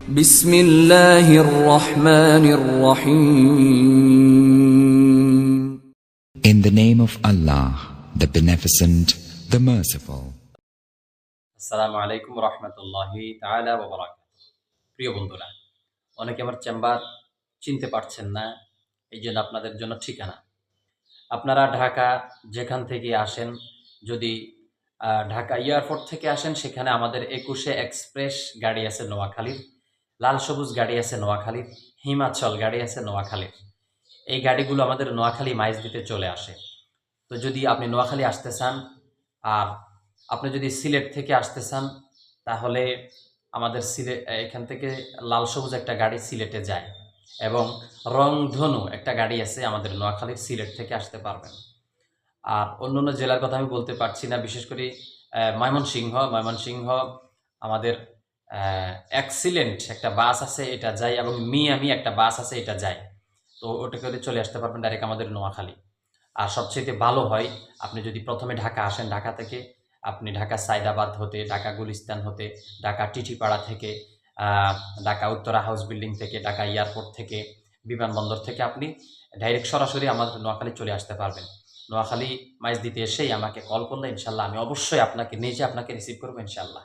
বিসমিল্লাহির রহমানির রহিম in the name of Allah the beneficent the merciful আসসালামু আলাইকুম রহমতুল্লাহি তাআলা প্রিয় বন্ধুরা অনেকে আমার চেম্বার চিনতে পারছেন না এই জন্য আপনাদের জন্য ঠিকানা আপনারা ঢাকা যেখান থেকে আসেন যদি ঢাকা এয়ারপোর্ট থেকে আসেন সেখানে আমাদের একুশে এক্সপ্রেস গাড়ি আছে নোয়াখালীর লাল সবুজ গাড়ি আছে নোয়াখালীর, হিমাচল গাড়ি আছে নোয়াখালীর। এই গাড়িগুলো আমাদের নোয়াখালী মাইজ দিতে চলে আসে। তো যদি আপনি নোয়াখালী আসতে চান, আর আপনি যদি সিলেট থেকে আসতে চান, তাহলে আমাদের সিলেট এখান থেকে লাল সবুজ একটা গাড়ি সিলেটে যায় এবং রংধনু একটা গাড়ি আছে আমাদের নোয়াখালীর সিলেট থেকে আসতে পারবেন। আর অন্য অন্য জেলার কথা আমি বলতে পারছি না, বিশেষ করে ময়মনসিংহ। ময়মনসিংহ আমাদের এক্সিলেন্ট একটা বাস আছে এটা যায় এবং মিয়ামি একটা বাস আছে এটা যায়। তো ওটা করে চলে আসতে পারবেন ডাইরেক্ট আমাদের নোয়াখালী। আর সবচেয়ে ভালো হয়, আপনি যদি প্রথমে ঢাকা আসেন, ঢাকা থেকে আপনি ঢাকা সাইদাবাদ হতে, ঢাকা গুলিস্তান হতে, ঢাকা টিটিপাড়া থেকে ঢাকা উত্তরা হাউস বিল্ডিং থেকে, ঢাকা এয়ারপোর্ট থেকে, বিমানবন্দর থেকে আপনি ডাইরেক্ট সরাসরি আমাদের নোয়াখালী চলে আসতে পারবেন। নোয়াখালী মাইজ দিতে এসেই আমাকে কল করলে ইনশাল্লাহ আমি অবশ্যই আপনাকে, নিজে আপনাকে রিসিভ করব ইনশাল্লাহ।